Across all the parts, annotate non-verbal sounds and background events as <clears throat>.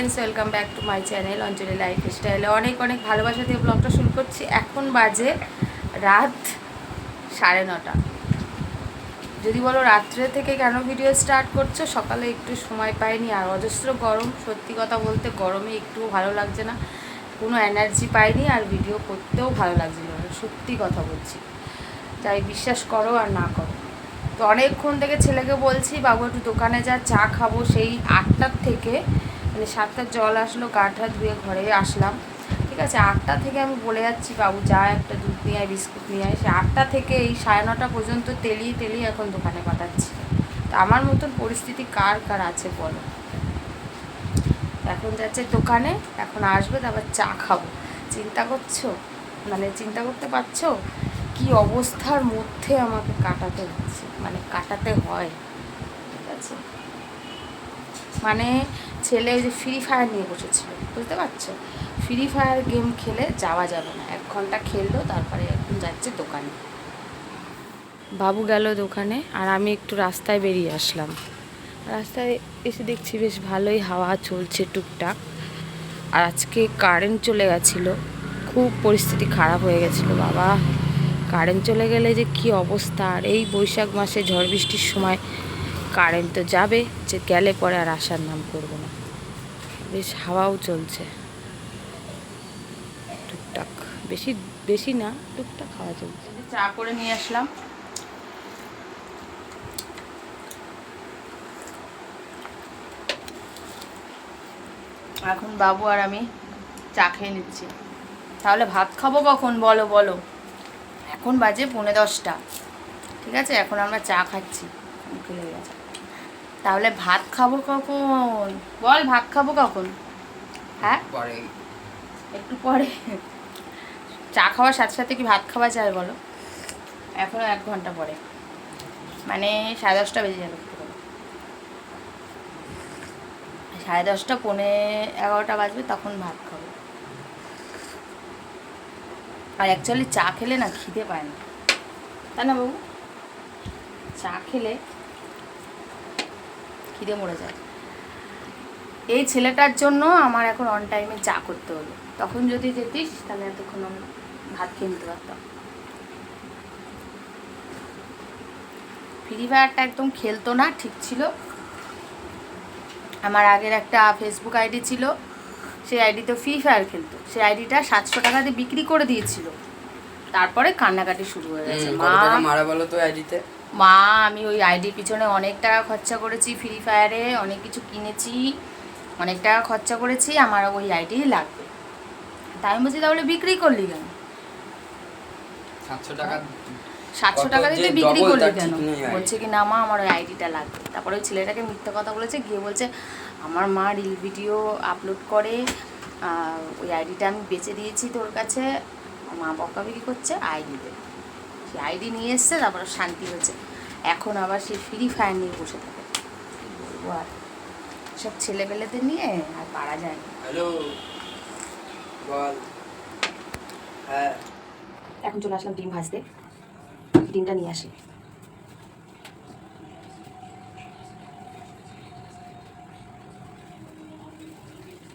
Friends welcome back to my channel Anjali life স্টাইলে অনেক অনেক ভালোবাসা দিয়ে ব্লগটা শুরু করছি। এখন বাজে রাত সাড়ে নটা। যদি বলো রাত্রে থেকে কেন ভিডিও স্টার্ট করছ? সকালে একটু সময় পাইনি। আর অজস্র গরম, সত্যি কথা বলতে গরমে একটু ভালো লাগছে না। কোনো এনার্জি পাইনি আর ভিডিও করতেও ভালো লাগছিল না, সত্যি কথা বলছি। তাই বিশ্বাস করো আর না করো। তো অনেকক্ষণ থেকে ছেলেকে বলছি, বাবু, একটু দোকানে যা, চা খাব। সেই আটটার থেকে মানে সাতটার জল আসলো, গা টা ধুয়ে ঘরে আসলাম। ঠিক আছে, আটটা থেকে আমি বলে যাচ্ছি, বাবু, যা একটা দুধ নিয়ে আয়, বিস্কুট নিয়ে আয়। সে আটটা থেকে এই সাড়ে নটা পর্যন্ত তেলিয়ে তেলিয়ে এখন দোকানে পাঠাচ্ছি। তো আমার মতন পরিস্থিতি কার কার আছে বলো? এখন যাচ্ছে দোকানে, এখন আসবে, তারপর চা খাব। চিন্তা করছ? মানে চিন্তা করতে পারছ? কি অবস্থার মধ্যে আমাকে কাটাতে হচ্ছে? মানে কাটাতে হয়। ঠিক আছে? মানে ছেলে ওই যে ফ্রি ফায়ার নিয়ে বসেছিল, বুঝতে পারছ? ফ্রি ফায়ার গেম খেলে যাওয়া যাবে না। এক ঘণ্টা খেললো, তারপরে এখন যাচ্ছে দোকানে। বাবু গেল দোকানে, আর আমি একটু রাস্তায় বেরিয়ে আসলাম। রাস্তায় এসে দেখছি বেশ ভালোই হাওয়া চলছে টুকটাক। আর আজকে কারেন্ট চলে গেছিল। খুব পরিস্থিতি খারাপ হয়ে গেছিল, বাবা। কারেন্ট চলে গেলে যে কি অবস্থা? আর এই বৈশাখ মাসে ঝড় বৃষ্টির সময় কারেন্ট তো যাবে, যে গেলে পরে আর আসার নাম করব না। বেশ হাওয়াও চলছে। টুকটাক। বেশি বেশি না, টুকটাক হাওয়া চলছে। চা করে নিয়ে আসলাম। এখন বাবু আর আমি চা খেয়ে নিচ্ছি। তাহলে ভাত খাব কখন? বলো বলো। এখন বাজে পৌনে দশটা। ঠিক আছে? এখন আমরা চা খাচ্ছি। গেছে। তাহলে ভাত খাব কখন? বল ভাত খাব কখন? হ্যাঁ? পরে। একটু পরে। চা খাওয়ার সাথে সাথে কি ভাত খাওয়া যায় বলো? এখনও এক ঘণ্টা পরে। মানে সাড়ে দশটা বেজে যাবে। সাড়ে দশটা পৌনে এগারোটা বাজবে তখন ভাত খাব। আর অ্যাকচুয়ালি চা খেলে না খিদে পায় না। তাই না বাবু? চা খেলে খিদে মরে যায়। এই ছেলেটার জন্য আমার এখন অন টাইমে চা করতে হলো তখন যদি যেতিস তাহলে এতক্ষণ আমি ভাত খেয়ে নিতে পারতাম। ফ্রি ফায়ারটা একদম খেলতো না ঠিক ছিল। আমার আগের একটা ফেসবুক আইডি ছিল। সেই আইডি আইডিতে ফ্রি ফায়ার খেলতো। সেই আইডিটা সাতশো টাকা দিয়ে বিক্রি করে দিয়েছিল। তারপরে কান্নাকাটি শুরু হয়ে গেছে। মা মারা বলো তো আইডিতে মা আমি ওই আইডির পিছনে অনেক টাকা খরচা করেছি ফ্রি ফায়ারে অনেক কিছু কিনেছি অনেক টাকা খরচা করেছি আমার ওই আইডি লাগবে। তাই আমি বলছি তাহলে বিক্রি করলি কেন? সাতশো টাকা সাতশো টাকা যে বিক্রি করলি কেন। বলছে কি না মা আমার ওই আইডিটা লাগবে। তারপরে ওই ছেলেটাকে মিথ্যা কথা বলেছে গিয়ে বলছে আমার মা রিল ভিডিও আপলোড করে ওই আইডিটা আমি বেচে দিয়েছি তোর কাছে। মা বকাবিকি করছে আইডি দে সেই আইডি নিয়ে এসছে তারপরে শান্তি হয়েছে। এখন আবার সে ফ্রি ফায়ার নিয়ে বসে থাকে। কি বলব আর সব ছেলেপেলেদের নিয়ে আর পারা যায় না। হ্যালো বল। হ্যাঁ। এখন চলে আসলাম ডিম ভাজতে। ডিমটা নিয়ে আসি।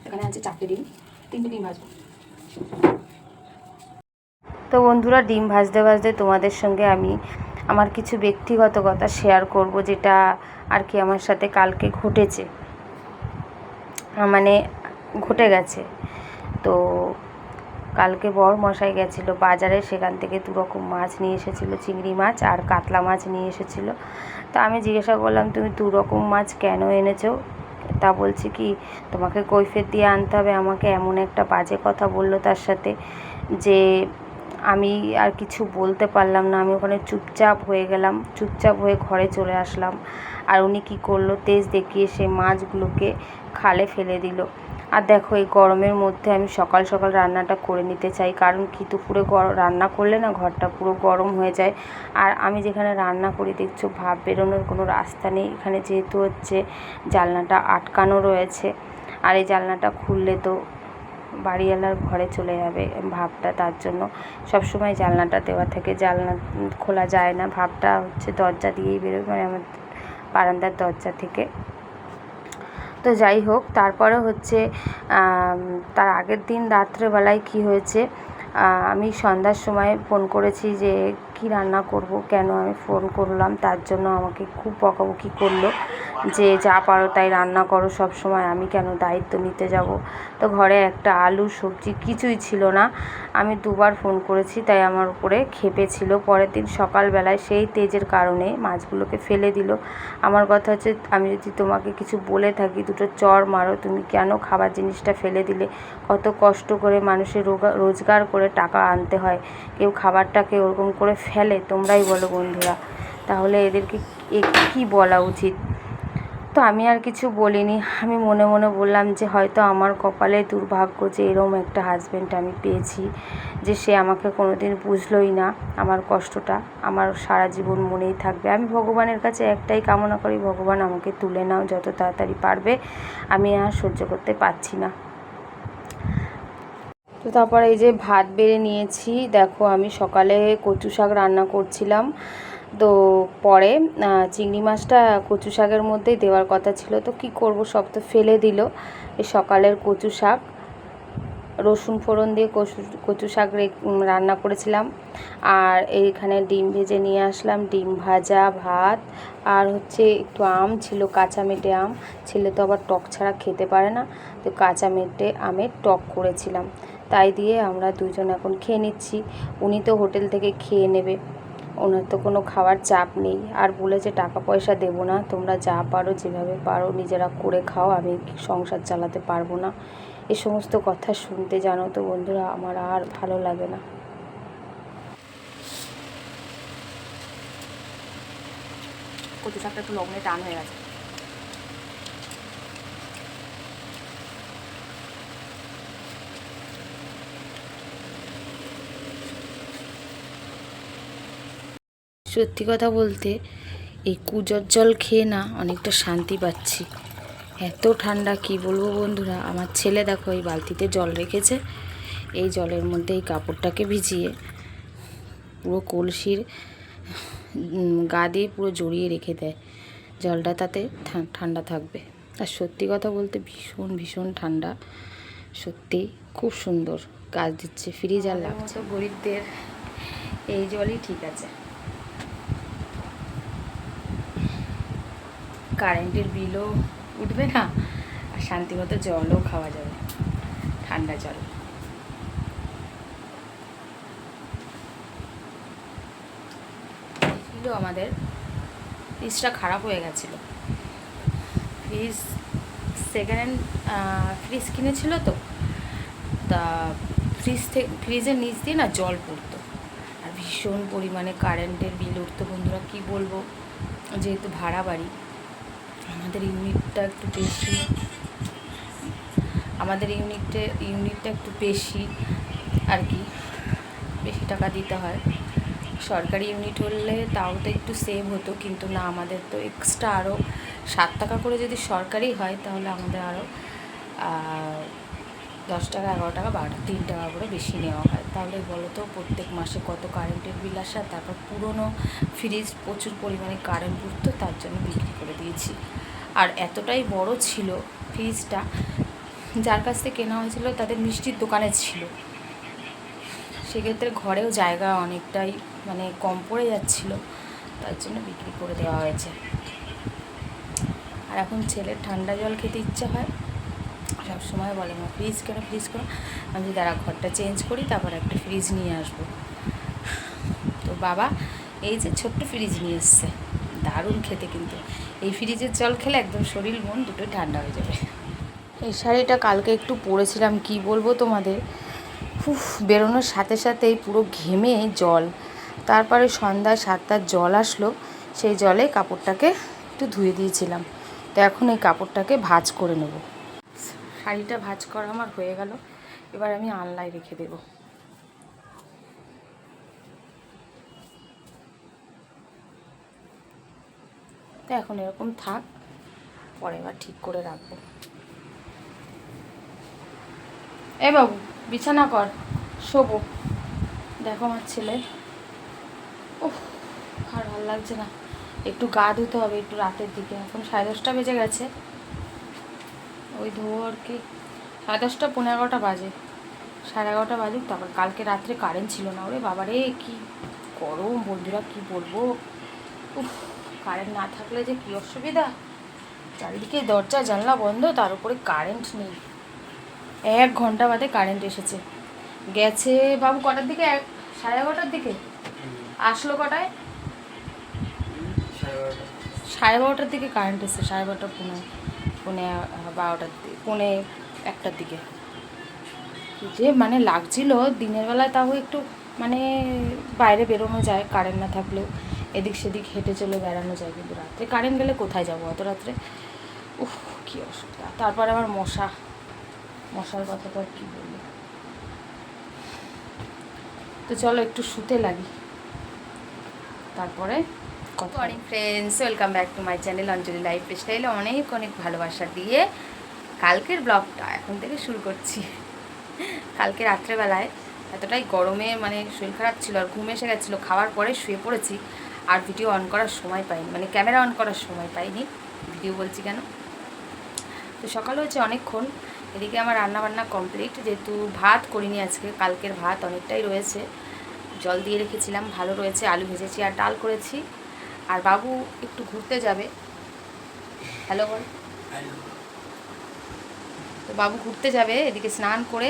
এখানে আছে চারটে ডিম তিনটে ডিম ভাজবো। তো বন্ধুরা ডিম ভাজতে ভাজতে তোমাদের সঙ্গে আমি আমার কিছু ব্যক্তিগত কথা শেয়ার করব যেটা আর কি আমার সাথে কালকে ঘটেছে। মানে ঘটে গেছে। তো কালকে বর মশাই গেছিল বাজারে, সেখান থেকে দু রকম মাছ নিয়ে এসেছিল, চিংড়ি মাছ আর কাতলা মাছ নিয়ে এসেছিল। তা আমি জিজ্ঞাসা করলাম, তুমি দু রকম মাছ কেন এনেছো? তা বলছে কি, তোমাকে কৈফের দিয়ে আনতে হবে, আমাকে এমন একটা বাজে কথা বলল তার সাথে যে আমি আর কিছু বলতে পারলাম না, আমি ওখানে চুপচাপ হয়ে গেলাম, চুপচাপ হয়ে ঘরে চলে আসলাম। আর উনি কী করল, তেজ দেখিয়ে সে মাছগুলোকে খালে ফেলে দিল। আর দেখো, এই গরমের মধ্যে আমি সকাল সকাল রান্নাটা করে নিতে চাই, কারণ কি দুপুরে রান্না করলে না ঘরটা পুরো গরম হয়ে যায়। আর আমি যেখানে রান্না করি, দেখছ ভাব বেরোনোর কোনো রাস্তা নেই। এখানে যেহেতু হচ্ছে জানলাটা আটকানো রয়েছে। আর এই জানলাটা খুললে তো বাড়িওয়ালার ঘরে চলে যাবে ভাবটা তার জন্য। সবসময় জানলাটা দেওয়া থাকে, জানলা খোলা যায় না। ভাবটা হচ্ছে দরজা দিয়েই বেরোয় মানে আমার বারান্দার দরজা থেকে। তো যাই হোক, তারপরে হচ্ছে তার আগের দিন রাত্রেবেলায় কি হয়েছে আমি সন্ধ্যার সময় ফোন করেছি যে কি রান্না করব, কেন আমি ফোন করলাম, তার জন্য আমাকে খুব বকাবকি করল যে যা পারো তাই রান্না করো সব সময় আমি কেন দায়িত্ব নিতে যাব? তো ঘরে একটা আলু, সবজি কিছুই ছিল না। আমি দুবার ফোন করেছি, তাই আমার উপরে ক্ষেপে ছিল। পরের দিন সকালবেলায় সেই তেজের কারণে মাছগুলোকে ফেলে দিল। আমার কথা হচ্ছে, আমি যদি তোমাকে কিছু বলে থাকি, দুটো চর মারো, তুমি কেন খাবার জিনিসটা ফেলে দিলে? কত কষ্ট করে মানুষের রোজগার করে টাকা আনতে হয়। কেউ খাবারটাকে ওরকম করে ফেলে তোমরাই বলো বন্ধুরা। তাহলে এদেরকে কী বলা উচিত? তো আমি আর কিছু বলিনি। আমি মনে মনে বললাম যে, হয়তো আমার কপালে দুর্ভাগ্য যে, এরম একটা হাজব্যান্ড আমি পেয়েছি, যে সে আমাকে কোনো দিন বুঝলোই না আমার কষ্টটা। আমার সারা জীবন মনেই থাকবে। আমি ভগবানের কাছে একটাই কামনা করি, ভগবান আমাকে তুলে নাও যত তাড়াতাড়ি পারবে। আমি আর সহ্য করতে পারছি না। তো তারপরে এই যে ভাত বেড়ে নিয়েছি। দেখো আমি সকালে কচু শাক রান্না করছিলাম। তো পরে চিংড়ি মাছটা কচু শাকের মধ্যেই দেওয়ার কথা ছিল। তো কি করব, সব তো ফেলে দিল এই সকালের কচু শাক। রসুন ফোড়ন দিয়ে কচু কচু শাক রান্না করেছিলাম। আর এইখানে ডিম ভেজে নিয়ে আসলাম। ডিম ভাজা, ভাত আর হচ্ছে একটু আম ছিল, কাঁচা মেটে আম। ছেলে তো আবার টক ছাড়া খেতে পারে না। তো কাঁচা মেটে আমের টক করেছিলাম। তাই দিয়ে আমরা দুজন এখন খেয়ে নিচ্ছি। উনি তো হোটেল থেকে খেয়ে নেবে। ওনার তো কোনো খাওয়ার চাপ নেই। আর বলেছে টাকা পয়সা দেবো না, তোমরা যা পারো যেভাবে পারো, নিজেরা করে খাও, আমি সংসার চালাতে পারব না। এ সমস্ত কথা শুনতে জানো তো বন্ধুরা, আমার আর ভালো লাগে না। কচু শাকটা একটু লবণে টান হয়ে গেছে। সত্যি কথা বলতে এই কুজর জল খেয়ে না অনেকটা শান্তি পাচ্ছি। এত ঠান্ডা কি বলব বন্ধুরা? আমার ছেলে দেখো এই বালতিতে জল রেখেছে। এই জলের মধ্যে এই কাপড়টাকে ভিজিয়ে পুরো কলসির গা দিয়ে পুরো জড়িয়ে রেখে দেয়। জলটা তাতে ঠান্ডা থাকবে। আর সত্যি কথা বলতে ভীষণ ভীষণ ঠান্ডা। সত্যি খুব সুন্দর। কাজ দিচ্ছে ফ্রিজ আর লাগছে। গরিবদের এই জলই ঠিক আছে। কারেন্টের বিলও উঠবে না, আর শান্তিমতো জলও খাওয়া যাবে ঠান্ডা জল। ছিল আমাদের ফ্রিজটা খারাপ হয়ে গেছিল। ফ্রিজ সেকেন্ড হ্যান্ড ফ্রিজ কিনেছিল তো? তা ফ্রিজ থেকে ফ্রিজের নিচ দিয়ে না জল পড়তো। আর ভীষণ পরিমাণে কারেন্টের বিল উঠতো, বন্ধুরা কি বলব? যেহেতু ভাড়া বাড়ি আমাদের ইউনিটটা একটু বেশি। আমাদের ইউনিটে, ইউনিটটা একটু বেশি আর কি, বেশি টাকা দিতে হয়। সরকারি ইউনিট হলে তাও তো একটু সেভ হতো, কিন্তু না, আমাদের তো এক্সট্রা আরও সাত টাকা করে যদি সরকারি হয়, তাহলে আমাদের আরও দশ টাকা, এগারো টাকা, বারো টাকা, তিন টাকা করে বেশি নেওয়া হয়। তাহলে বলো তো প্রত্যেক মাসে কত কারেন্টের বিল আসে তারপর পুরনো ফ্রিজ প্রচুর পরিমাণে কারেন্ট উঠতো, তার জন্য বিক্রি করে দিয়েছি। আর এতটাই বড় ছিল ফ্রিজটা, যার কাছ থেকে কেনা হয়েছিল তাদের মিষ্টির দোকানে ছিল। সেক্ষেত্রে ঘরেও জায়গা অনেকটাই মানে কম পড়ে যাচ্ছিল, তার জন্য বিক্রি করে দেওয়া হয়েছে। আর এখন ছেলের ঠান্ডা জল খেতে ইচ্ছা হয়, সব সময় বলে, মা ফ্রিজ কেন ফ্রিজ কেন আমি যদি দাঁড়া ঘরটা চেঞ্জ করি, তারপর একটা ফ্রিজ নিয়ে আসব। তো বাবা, এই যে ছোট্ট ফ্রিজ নিয়ে এসছে, দারুণ খেতে কিন্তু। এই ফ্রিজের জল খেলে একদম শরীর, মন দুটোই ঠান্ডা হয়ে যাবে। এই শাড়িটা কালকে একটু পরেছিলাম, কি বলব তোমাদের? উফ, বেরোনোর সাথে সাথেই পুরো ঘেমে জল। তারপরে সন্ধ্যায় সাতটার জল আসলো, সেই জলে কাপড়টাকে একটু ধুয়ে দিয়েছিলাম। তো এখন এই কাপড়টাকে ভাজ করে নেব। শাড়িটা ভাঁজ করা আমার হয়ে গেল। এবার আমি আনলায় রেখে দেব তো এখন এরকম থাক, পরে এবার ঠিক করে রাখব। এ বাবু, বিছানা কর, শোবো। দেখো আমার ছেলে। উফ, আর ভালো লাগছে না। একটু গা ধুতে হবে, একটু রাতের দিকে। এখন সাড়ে দশটা বেজে গেছে। ওই ধোবো আর কি। সাড়ে দশটা পনেরো এগারোটা বাজে। সাড়ে এগারোটা বাজে তারপর কালকে রাত্রে কারেন্ট ছিল না। ওরে বাবারে, কি গরম, বন্ধুরা কি বলব? উফ। কারেন্ট না থাকলে যে কী অসুবিধা? চারিদিকে দরজা জানলা বন্ধ তার উপরে কারেন্ট নেই। এক ঘণ্টা বাদে কারেন্ট এসেছে। গেছে বাবু কটার দিকে? এক সাড়ে এগারোটার দিকে? আসলো কটায়? সাড়ে বারোটার দিকে কারেন্ট এসছে সাড়ে বারোটা পৌনে পুনে বারোটার দিকে পুনে একটার দিকে। যে মানে লাগছিল দিনের বেলায় তাও একটু মানে বাইরে বেরোনো যায় কারেন্ট না থাকলেও। এদিক সেদিক হেঁটে চলে বেড়ানো যায় কিন্তু রাত্রে। কারেন্ট গেলে কোথায় যাব অত রাত্রে? উফ, কী অসুবিধা। তারপরে আমার মশা। মশার কথা তো আর কী বলব। তো চলো একটু শুতে লাগি। তারপরে কথা morning friends welcome back to my channel Anjali life স্টাইলে অনেক অনেক ভালোবাসা দিয়ে কালকের ব্লগটা এখন থেকে শুরু করছি। কালকে রাত্রেবেলায় এতটাই গরমে মানে শরীর খারাপ ছিল আর ঘুম এসে গেছিল। খাওয়ার পরে শুয়ে পড়েছি। আর ভিডিও অন করার সময় পাইনি মানে ক্যামেরা অন করার সময় পাইনি ভিডিও বলছি কেন? তো সকাল হয়েছে অনেকক্ষণ এদিকে আমার রান্না বান্না কমপ্লিট যেহেতু ভাত করিনি আজকে কালকের ভাত অনেকটাই রয়েছে জল দিয়ে রেখেছিলাম ভালো রয়েছে আলু ভেজেছি আর ডাল করেছি আর বাবু একটু ঘুরতে যাবে হ্যালো বল। তো বাবু ঘুরতে যাবে এদিকে স্নান করে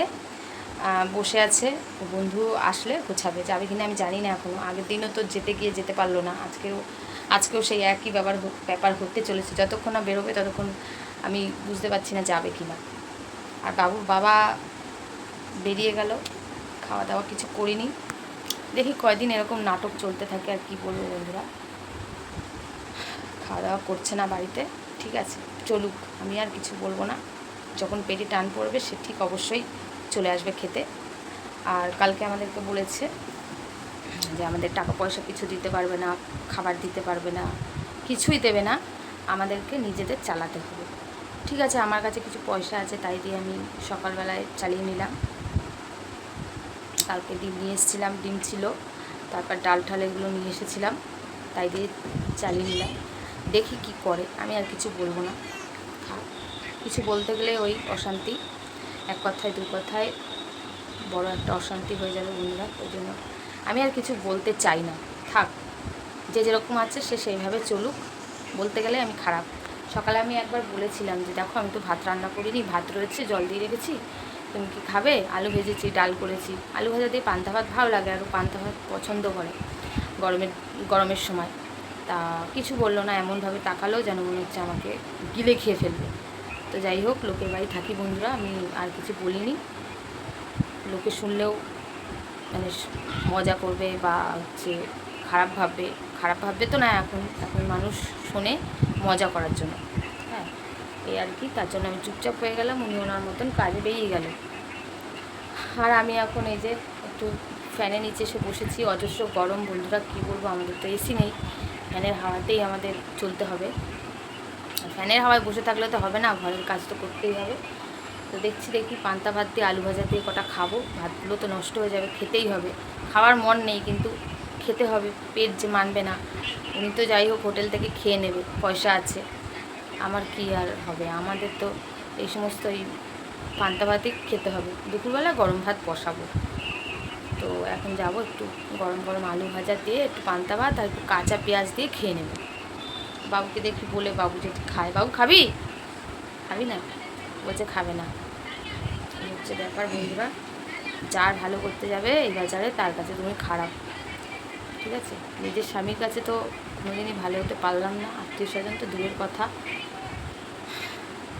বসে আছে। বন্ধু আসলে গোছাবে। যাবে কিনা আমি জানি না এখনও আগের দিনও তো যেতে গিয়ে যেতে পারল না। আজকেও আজকেও সেই একই ব্যাপার ব্যাপার হতে চলেছে। যতক্ষণ না বেরোবে ততক্ষণ আমি বুঝতে পারছি না যাবে কি না আর বাবুর বাবা বেরিয়ে গেল। খাওয়া দাওয়া কিছু করিনি। দেখি কয়দিন এরকম নাটক চলতে থাকে আর কি বলব বন্ধুরা। খাওয়া দাওয়া করছে না বাড়িতে। ঠিক আছে, চলুক। আমি আর কিছু বলব না। যখন পেটে টান পড়বে সে ঠিক অবশ্যই চলে আসবে খেতে। আর কালকে আমাদেরকে বলেছে যে আমাদের টাকা পয়সা কিছু দিতে পারবে না, খাবার দিতে পারবে না, কিছুই দেবে না। আমাদেরকে নিজেদের চালাতে হবে। ঠিক আছে, আমার কাছে কিছু পয়সা আছে, তাই দিয়ে আমি সকালবেলায় চালিয়ে নিলাম। কালকে ডিম নিয়ে এসেছিলাম, ডিম ছিল। তারপর ডাল ঠাল এগুলো নিয়ে এসেছিলাম, তাই দিয়ে চালিয়ে নিলাম। দেখি কি করে, আমি আর কিছু বলব না। কিছু বলতে গেলে ওই অশান্তি। এক কথায়, দু কথায় বড় একটা অশান্তি হয়ে যাবে বন্ধুরা, ওই জন্য আমি আর কিছু বলতে চাই না। থাক, যে যেরকম আছে সে সেইভাবে চলুক। বলতে গেলে আমি খারাপ। সকালে আমি একবার বলেছিলাম যে, দেখো, আমি তো ভাত রান্না করিনি, ভাত রয়েছে, জল দিয়ে রেখেছি। তুমি কি খাবে? আলু ভেজেছি, ডাল করেছি। আলু ভাজা দিয়ে পান্তা ভাত ভালো লাগে আর পান্তা ভাত পছন্দ করে গরমের গরমের সময়। তা কিছু বলল না, এমনভাবে তাকালো যেন মনে হচ্ছে আমাকে গিলে খেয়ে ফেলবে। তো যাই হোক, লোকের বাড়ি থাকি বন্ধুরা, আমি আর কিছু বলিনি। লোকে শুনলেও মানে মজা করবে বা হচ্ছে খারাপ ভাববে। খারাপ ভাববে তো না এখন এখন মানুষ শোনে মজা করার জন্য। হ্যাঁ এই আর কি, তার জন্য আমি চুপচাপ হয়ে গেলাম, উনি ওনার মতন কাজে বেরিয়ে গেল। আর আমি এখন এই যে একটু ফ্যানের নিচে এসে বসেছি, অজস্র গরম, বন্ধুরা কী বলব, আমাদের তো এসি নেই। ফ্যানের হাওয়াতেই আমাদের চলতে হবে। ফ্যানের হাওয়ায় বসে থাকলে তো হবে না, ঘরের কাজ তো করতেই হবে। তো দেখছি দেখি পান্তা ভাত দিয়ে আলু ভাজা দিয়ে কটা খাব, ভাতগুলো তো নষ্ট হয়ে যাবে, খেতেই হবে। খাওয়ার মন নেই কিন্তু খেতে হবে, পেট যে মানবে না। উনি তো যাই হোক হোটেল থেকে খেয়ে নেবে, পয়সা আছে। আমার কি আর হবে, আমাদের তো এই সমস্ত এই পান্তা ভাতই খেতে হবে। দুপুরবেলা গরম ভাত বসাবো। তো এখন যাব একটু গরম গরম আলু ভাজা দিয়ে একটু পান্তা ভাত আর একটু কাঁচা পেঁয়াজ দিয়ে খেয়ে নেব। বাবুকে দেখি বলে, বাবু যদি খায়, বাবু খাবি? খাবি না। বলছে, খাবে না। হচ্ছে ব্যাপার বন্ধুরা। যার ভালো করতে যাবে এই বাজারে, তার কাছে তুমি খারাপ। ঠিক আছে? নিজের স্বামীর কাছে তো কোনোদিনই ভালো হতে পারলাম না, আত্মীয় স্বজন তো দূরের কথা।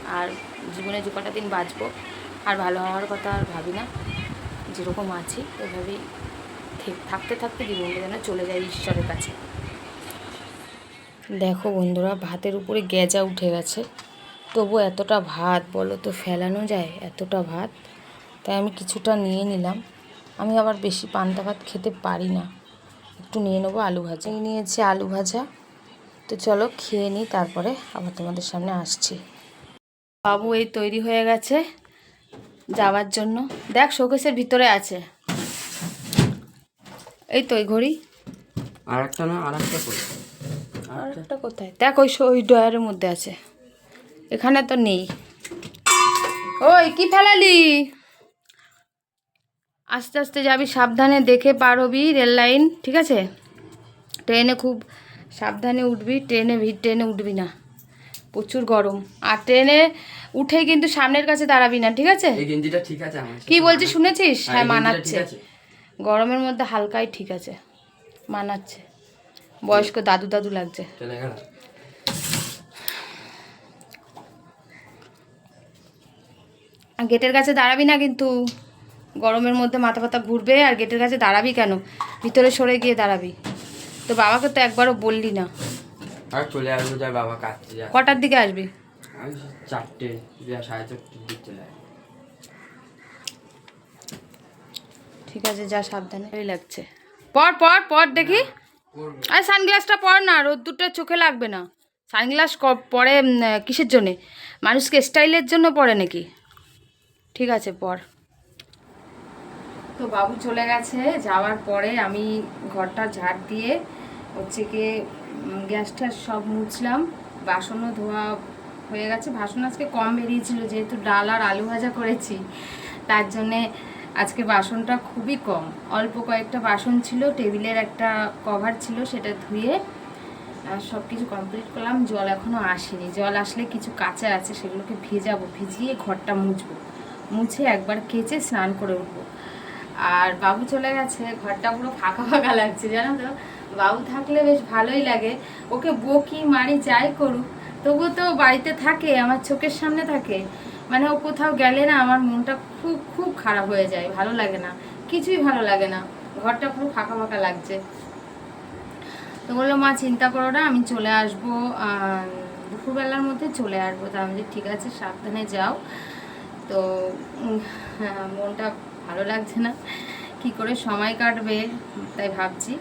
আর জীবনে যে কটা দিন বাঁচবো, আর ভালো হওয়ার কথা আর ভাবি না। যেরকম আছি ওইভাবেই থাকতে থাকতে জীবনটা যেন চলে যায় ঈশ্বরের কাছে। দেখো বন্ধুরা, ভাতের উপরে গেজা উঠে গেছে। তবু এতটা ভাত বলো তো, ফেলানো যায় এতটা ভাত? তাই আমি কিছুটা নিয়ে নিলাম। আমি আবার বেশি পান্তা ভাত খেতে পারি না। একটু নিয়ে নেব আলু ভাজা। নিয়েছি আলু ভাজা। তো চলো খেয়ে নিই, তারপরে আবার তোমাদের সামনে আসছি। বাবু, এই তৈরি হয়ে গেছে যাওয়ার জন্য। দেখ, শোকেসের ভিতরে আছে। এই তো ঘড়ি। আর একটা না আর একটা একটা কোথায়? দেখ ওই ওই ডয়ারের মধ্যে আছে। এখানে তো নেই। ওই কি ফেলালি? আস্তে আস্তে যাবি সাবধানে দেখে পার হবি রেল লাইন ঠিক আছে? ট্রেনে খুব সাবধানে উঠবি ট্রেনে ভিড় ট্রেনে উঠবি না। প্রচুর গরম। আর ট্রেনে উঠে কিন্তু সামনের কাছে দাঁড়াবি না ঠিক আছে? এই গেঞ্জিটা ঠিক আছে কি বলছিস শুনেছিস? হ্যাঁ, হ্যাঁ মানাচ্ছে। গরমের মধ্যে হালকাই ঠিক আছে। মানাচ্ছে। বয়স্ক দাদু দাদু লাগছে। গেটের কাছে দাঁড়াবি না কিন্তু। গরমের মধ্যে মাথা ফাতা ঘুরবে আর গেটের কাছে দাঁড়াবি কেন? ভিতরে সরে গিয়ে দাঁড়াবি। তো বাবাকে তো একবারও বললি না। আর চলে আসব যাই বাবা কাটতে যায় কটার দিকে আসবি? আমি চারটে সাড়ে চারটের দিক চলে আসব। ঠিক আছে যা সাবধানে। লাগছে। পর পর পর দেখি। আর সানগ্লাসটা পর না, রোদ্দুরটা চোখে লাগবে না। সানগ্লাস পরে কিসের জন্যে? মানুষকে স্টাইলের জন্য পরে নাকি? ঠিক আছে, পর। তো বাবু চলে গেছে, যাওয়ার পরে আমি ঘরটা ঝাড় দিয়ে হচ্ছে কি গ্যাসটা সব মুছলাম। বাসনও ধোয়া হয়ে গেছে। বাসন আজকে কম বেরিয়েছিল, যেহেতু ডাল আর আলু ভাজা করেছি, তার জন্যে আজকে বাসনটা খুবই কম। অল্প কয়েকটা বাসন ছিল, টেবিলের একটা কভার ছিল, সেটা ধুয়ে সব কিছু কমপ্লিট করলাম। জল এখনও আসেনি। জল আসলে কিছু কাঁচা আছে, সেগুলোকে ভেজাবো, ভিজিয়ে ঘরটা মুছবো। মুছে একবার কেচে স্নান করে উঠবো। আর বাবু চলে গেছে। ঘরটা পুরো ফাঁকা ফাঁকা লাগছে, জানো তো? বাবু থাকলে বেশ ভালোই লাগে। ওকে বকি মারি যাই করুক, তবুও তো বাড়িতে থাকে, আমার চোখের সামনে থাকে। মানে ও কোথাও গেলে না আমার মনটা খুব খুব খারাপ হয়ে যায় ভালো লাগে না কিছুই ভালো লাগে না। ঘরটা পুরো ফাঁকা ফাঁকা লাগছে। তো বলল মা চিন্তা করো না আমি চলে আসব দুপুরবেলার মধ্যে চলে আসব। তা আমি ঠিক আছে সাবধানে যাও। তো হ্যাঁ, মনটা ভালো লাগছে না। কি করে সময় কাটবে তাই ভাবছি।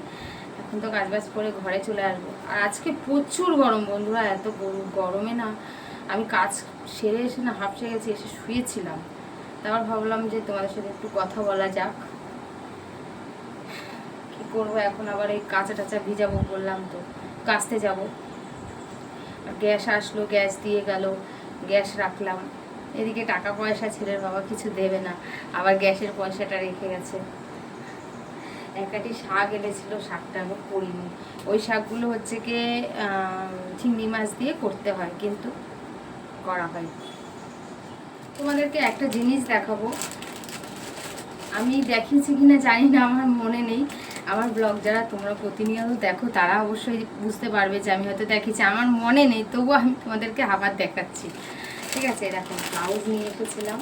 এখন তো কাজবাজ করে ঘরে চলে আসব। আর আজকে প্রচুর গরম বন্ধুরা এত গরু- গরমে না আমি কাজ সেরে এসে না হাফসে গেছি, এসে শুয়েছিলাম। তারপর ভাবলাম যে তোমাদের সাথে একটু কথা বলা যাক। কি করব এখন? আবার এই কাঁচা টাচা ভিজাবো বললাম তো কাচতে যাব। গ্যাস আসলো, গ্যাস দিয়ে গেল, গ্যাস রাখলাম। এদিকে টাকা পয়সা ছেলের বাবা কিছু দেবে না, আবার গ্যাসের পয়সাটা রেখে গেছে। একাটি শাক এনেছিল, শাকটা আমি করিনি। ওই শাকগুলো হচ্ছে কি চিংড়ি মাছ দিয়ে করতে হয়, কিন্তু করা হয়। তোমাদেরকে একটা জিনিস দেখাবো। আমি দেখিয়েছি কিনা জানি না, আমার মনে নেই। আমার ব্লগ যারা তোমরা প্রতিনিয়ত দেখো, তারা অবশ্যই বুঝতে পারবে যে আমি হয়তো দেখেছি আমার মনে নেই তবুও আমি তোমাদেরকে আবার দেখাচ্ছি। ঠিক আছে এরকম ব্লাউজ নিয়ে এসেছিলাম।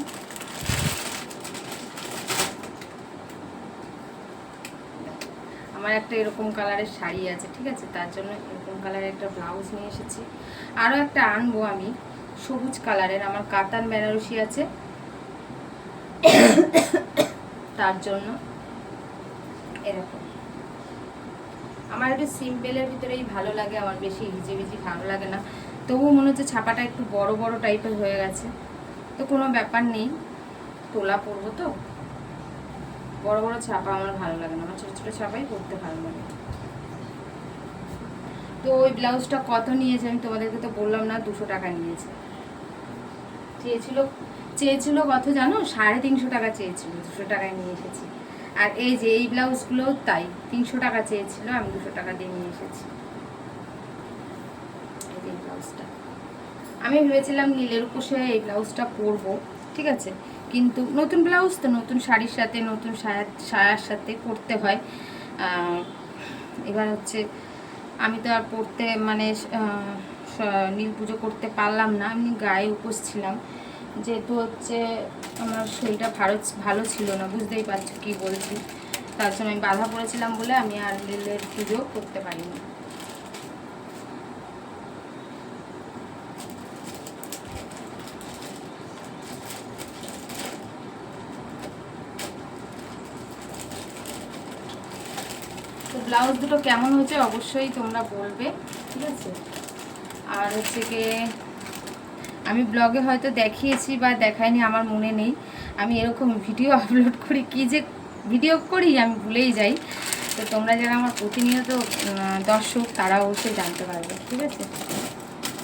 আমার একটা এরকম কালারের শাড়ি আছে, ঠিক আছে? তার জন্য এরকম কালারের একটা ব্লাউজ নিয়ে এসেছি। আরও একটা আনব আমি। সবুজ কালারের, আমার কাতান বেনারসি আছে। তার জন্য এরকম। আমার একটু সিম্পলের ভিতরেই ভালো লাগে, আমার বেশি হিজিবিজি ভালো লাগে না। তবুও মনে হচ্ছে ছাপাটা একটু বড় বড় টাইপের হয়ে গেছে। তো কোনো ব্যাপার নেই, তোলা পরবো তো। বড় বড় ছাপা আমার ভালো লাগে না, আমার ছোটো ছোটো ছাপাই পরতে ভালো লাগে। তো ওই ব্লাউজটা কত নিয়েছে আমি তোমাদেরকে তো বললাম না, দুশো টাকা নিয়েছে। চেয়েছিল চেয়েছিল কত জানো? সাড়ে তিনশো টাকা চেয়েছিল, দুশো টাকায় নিয়ে এসেছি। আর এই যে এই ব্লাউজগুলো তাই, তিনশো টাকা চেয়েছিল, আমি দুশো টাকা দিয়ে নিয়ে এসেছি। এই ব্লাউজটা। আমি ভেবেছিলাম নীলের উপসে এই ব্লাউজটা পরবো, ঠিক আছে? কিন্তু নতুন ব্লাউজ তো, নতুন শাড়ির সাথে, নতুন সায়া সায়ার সাথে পরতে হয়। এবার হচ্ছে আমি তো আর পড়তে মানে নীল পুজো করতে পারলাম না। আমি গায়ে উপোস ছিলাম। যেহেতু হচ্ছে আমার শরীরটা ভালো ভালো ছিল না, বুঝতেই পারছ কী বলছি। তার জন্য আমি বাধা পড়েছিলাম বলে আমি আর নীলের পুজো করতে পারিনি তো ব্লাউজ দুটো কেমন হয়েছে অবশ্যই তোমরা বলবে, ঠিক আছে? আর হচ্ছে গিয়ে আমি ব্লগে হয়তো দেখিয়েছি বা দেখাইনি, আমার মনে নেই। আমি এরকম ভিডিও আপলোড করি, কি যে ভিডিও করি আমি ভুলেই যাই। তো তোমরা যারা আমার প্রতিনিয়ত দর্শক, তারা অবশ্যই জানতে পারবে, ঠিক আছে?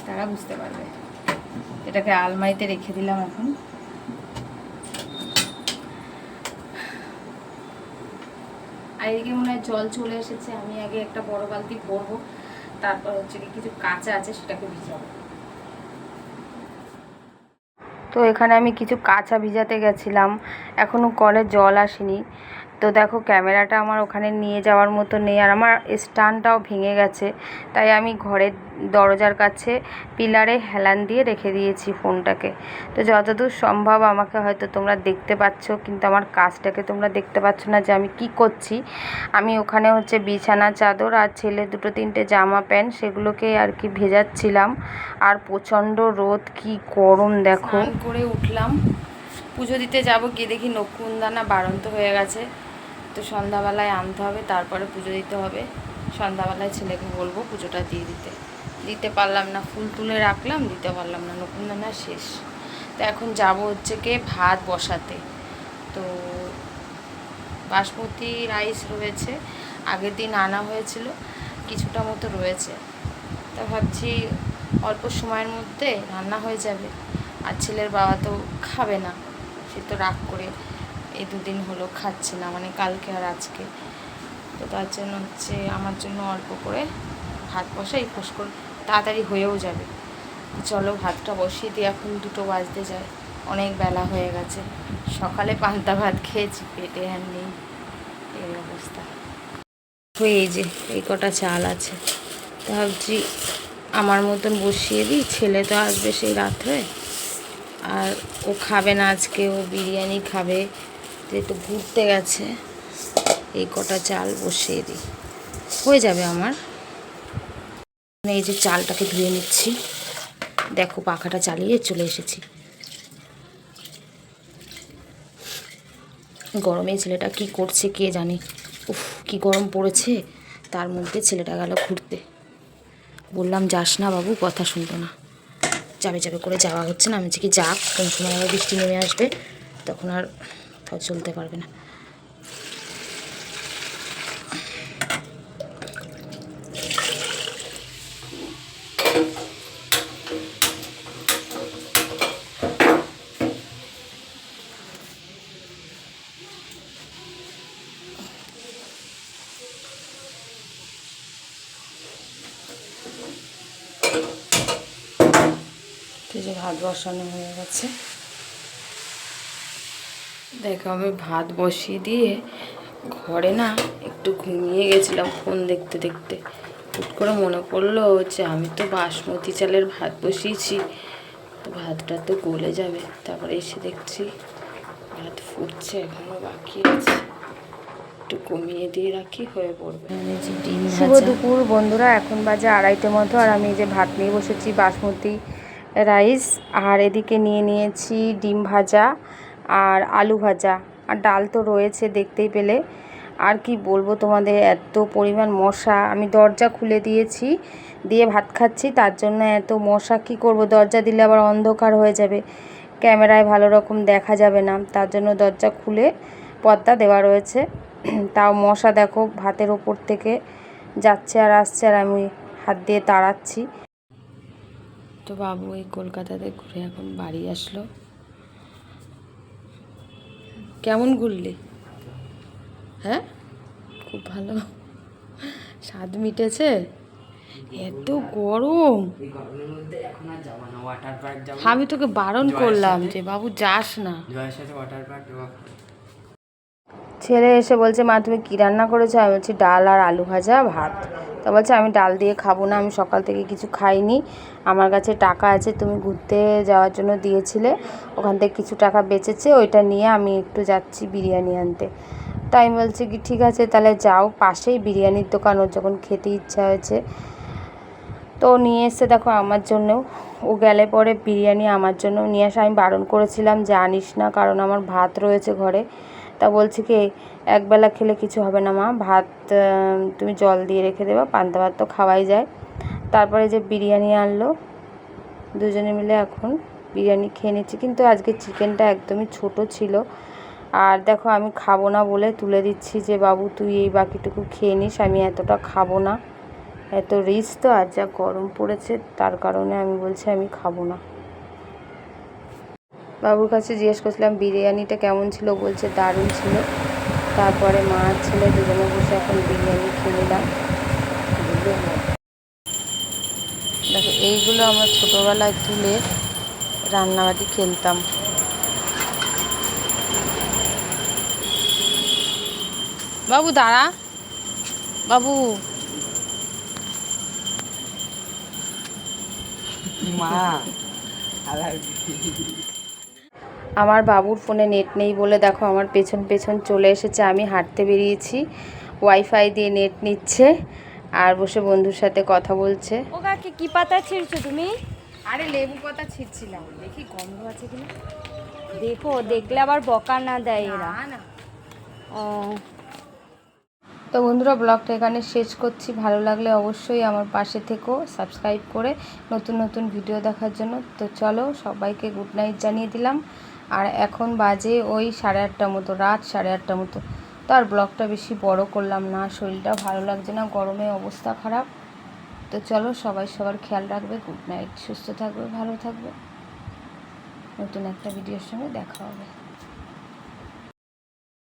তারা বুঝতে পারবে। এটাকে আলমারিতে রেখে দিলাম এখন। এদিকে মনে হয় জল চলে এসেছে, আমি আগে একটা বড় বালতি ভরবো, তারপর হচ্ছে কি কিছু কাঁচা আছে সেটাকে ভিজাবো। তো এখানে আমি কিছু কাঁচা ভিজাতে গেছিলাম এখনও কলে জল আসেনি। তো দেখো ক্যামেরাটা আমার ওখানে নিয়ে যাওয়ার মতো নেই আর আমার স্ট্যান্ডটাও ভেঙে গেছে। তাই আমি ঘরের দরজার কাছে পিলারে হেলান দিয়ে রেখে দিয়েছি ফোনটাকে। তো যতদূর সম্ভব আমাকে হয়তো তোমরা দেখতে পাচ্ছ, কিন্তু আমার কাজটাকে তোমরা দেখতে পাচ্ছ না যে আমি কি করছি। আমি ওখানে হচ্ছে বিছানা, চাদর আর ছেলে দুটো তিনটে জামা, প্যান্ট সেগুলোকে আর কি ভেজাচ্ছিলাম। আর প্রচণ্ড রোদ, কি গরম দেখো। করে উঠলাম। পুজো দিতে যাব, গিয়ে দেখি নকুনদানা বাড়ন্ত হয়ে গেছে। তো সন্ধ্যাবেলায় আনতে হবে, তারপরে পুজো দিতে হবে। সন্ধ্যাবেলায় ছেলেকে বলব পুজোটা দিয়ে দিতে। দিতে পারলাম না, ফুল তুলে রাখলাম, দিতে পারলাম না নকুনদানা শেষ। তো এখন যাব হচ্ছে কে ভাত বসাতে। তো বাসমতি রাইস রয়েছে, আগের দিন আনা হয়েছিল, কিছুটা মতো রয়েছে। তা ভাবছি অল্প সময়ের মধ্যে রান্না হয়ে যাবে। আর ছেলের বাবা তো খাবে না, সে তো রাগ করে এই দুদিন হলো খাচ্ছে না মানে কালকে আর আজকে। তো তার জন্য হচ্ছে আমার জন্য অল্প করে ভাত বসাই ফোস করে তাড়াতাড়ি হয়েও যাবে। চলো ভাতটা বসিয়ে দিয়ে এখন দুটো বাজতে যায়, অনেক বেলা হয়ে গেছে। সকালে পান্তা ভাত খেয়েছি, পেটে আর নেই, এই অবস্থা। এই যে, এই কটা চাল আছে। ভাবছি আমার মতন বসিয়ে দিই, ছেলে তো আসবে সেই রাত্রে। আর ও খাবে না আজকে, ও বিরিয়ানি খাবে। যেহেতু ঘুরতে গেছে। এই কটা চাল বসিয়ে দিই। হয়ে যাবে আমার। এই যে চালটাকে ধুয়ে নিচ্ছি। দেখো পাখাটা চালিয়ে চলে এসেছি। গরমে ছেলেটা কি করছে কে জানি। উফ, কি গরম পড়েছে। তার মধ্যে ছেলেটা গেল ঘুরতে। বললাম, যাস না বাবু, কথা শুনতো না। যাবে যাবে করে যাওয়া হচ্ছে না। আমি যে কি, যাক, কোন সময় আবার বৃষ্টি নেমে আসবে। তখন আর চলতে পারবে না। যে ভাত বসানো হয়ে গেছে। দেখো আমি ভাত বসিয়ে দিয়ে ঘরে না একটু ঘুমিয়ে গেছিলাম ফোন দেখতে দেখতে। হুট করে মনে পড়ল যে আমি তো বাসমতি চালের ভাত বসিয়েছি তো ভাতটা তো গলে যাবে। তারপরে এসে দেখছি ভাত ফুটছে এখনও বাকি আছে। একটু কমিয়ে দিয়ে রাখি হয়ে পড়বে। শুভ দুপুর বন্ধুরা এখন বাজে আড়াইটে মতো আর আমি যে ভাত নিয়ে বসেছি বাসমতি রাইস আর এদিকে নিয়ে নিয়েছি ডিম ভাজা। আর আলু ভাজা। আর ডাল তো রয়েছে দেখতেই পেলে। আর কি বলব তোমাদের, এত পরিমাণ মশা। আমি দরজা খুলে দিয়েছি, দিয়ে ভাত খাচ্ছি, তার জন্য এত মশা। কি করব? দরজা দিলে আবার অন্ধকার হয়ে যাবে। ক্যামেরায় ভালো রকম দেখা যাবে না। তার জন্য দরজা খুলে পর্দা দেওয়া রয়েছে। <clears throat> তাও মশা দেখো, ভাতের ওপর থেকে যাচ্ছে আর আসছে, আর আমি হাত দিয়ে তাড়াচ্ছি। তো বাবু এই কলকাতাতে ঘুরে এখন বাড়ি আসলো। কেমন ঘুরলি হ্যাঁ? খুব ভালো। স্বাদ মিটেছে? এত গরম। আমি তোকে বারণ করলাম যে, বাবু যাস না। ছেলে এসে বলছে, মা, তুমি কী রান্না করেছ? আমি বলছি, ডাল আর আলু ভাজা, ভাত। তা বলছে, আমি ডাল দিয়ে খাব না, আমি সকাল থেকে কিছু খাইনি। আমার কাছে টাকা আছে, তুমি ঘুরতে যাওয়ার জন্য দিয়েছিলে। ওখান থেকে কিছু টাকা বেঁচেছে, ওইটা নিয়ে আমি একটু যাচ্ছি বিরিয়ানি আনতে। তাই আমি বলছি কি, ঠিক আছে, তাহলে যাও পাশেই বিরিয়ানির দোকান, ওর যখন খেতে ইচ্ছা হয়েছে। তো নিয়ে এসছে, দেখো, আমার জন্যও। ও গেলে পরে বিরিয়ানি আমার জন্য নিয়ে আসে। আমি বারণ করেছিলাম যে আনিস না, কারণ আমার ভাত রয়েছে ঘরে। তা বলছি কি, একবেলা খেলে কিছু হবে না মা, ভাত তুমি জল দিয়ে রেখে দেবা, পান্তা ভাত তো খাওয়াই যায়। তারপরে যে বিরিয়ানি আনলো, দুজনে মিলে এখন বিরিয়ানি খেয়ে নিচ্ছি। কিন্তু আজকে চিকেনটা একদমই ছোট ছিল। আর দেখো, আমি খাব না বলে তুলে দিচ্ছি যে, বাবু, তুই এই বাকিটুকু খেয়ে নিস, আমি এতটা খাব না। এত রিচ তো, আর যা গরম পড়েছে, তার কারণে আমি বলছি আমি খাব না। বাবুর কাছে জিজ্ঞেস করছিলাম, বিরিয়ানিটা কেমন ছিল? বলছে, দারুণ ছিল। তারপরে মা ছেলে দুজনে বসে এখন বিরিয়ানি খেয়ে নিলাম। দেখো, এইগুলো আমরা ছোটোবেলায় তুলে রান্নাবাটি খেলতাম। বাবু, দাঁড়া। বাবু। আমার বাবুর ফোনে নেট নেই বলে দেখো আমার পেছন পেছন চলে এসেছে আমি হাঁটতে বেরিয়েছি। ওয়াইফাই দিয়ে নেট নিচ্ছে আর বসে বন্ধুর সাথে কথা বলছে। ও কাকে কি পাতা ছিঁড়ছো তুমি? আরে লেবু পাতা ছিটছিলাম দেখি গন্ধ আছে কিনা? দেখো দেখলে আবার বকা না দেয় এরা। ও। তো বন্ধুরা ব্লগটা এখানে শেষ করছি। ভালো লাগলে অবশ্যই আমার পাশে থেকো সাবস্ক্রাইব করে নতুন নতুন ভিডিও দেখার জন্য। তো চলো সবাইকে গুড নাইট জানিয়ে দিলাম। আর এখন বাজে ওই সাড়ে আটটা মতো, রাত সাড়ে আটটা মতো। তো আর ব্লগটা বেশি বড় করলাম না, শরীরটা ভালো লাগছে না, গরমে অবস্থা খারাপ। তো চলো সবাই সবার খেয়াল রাখবে, গুড নাইট, সুস্থ থাকবে, ভালো থাকবে। নতুন একটা ভিডিওর সঙ্গে দেখা হবে।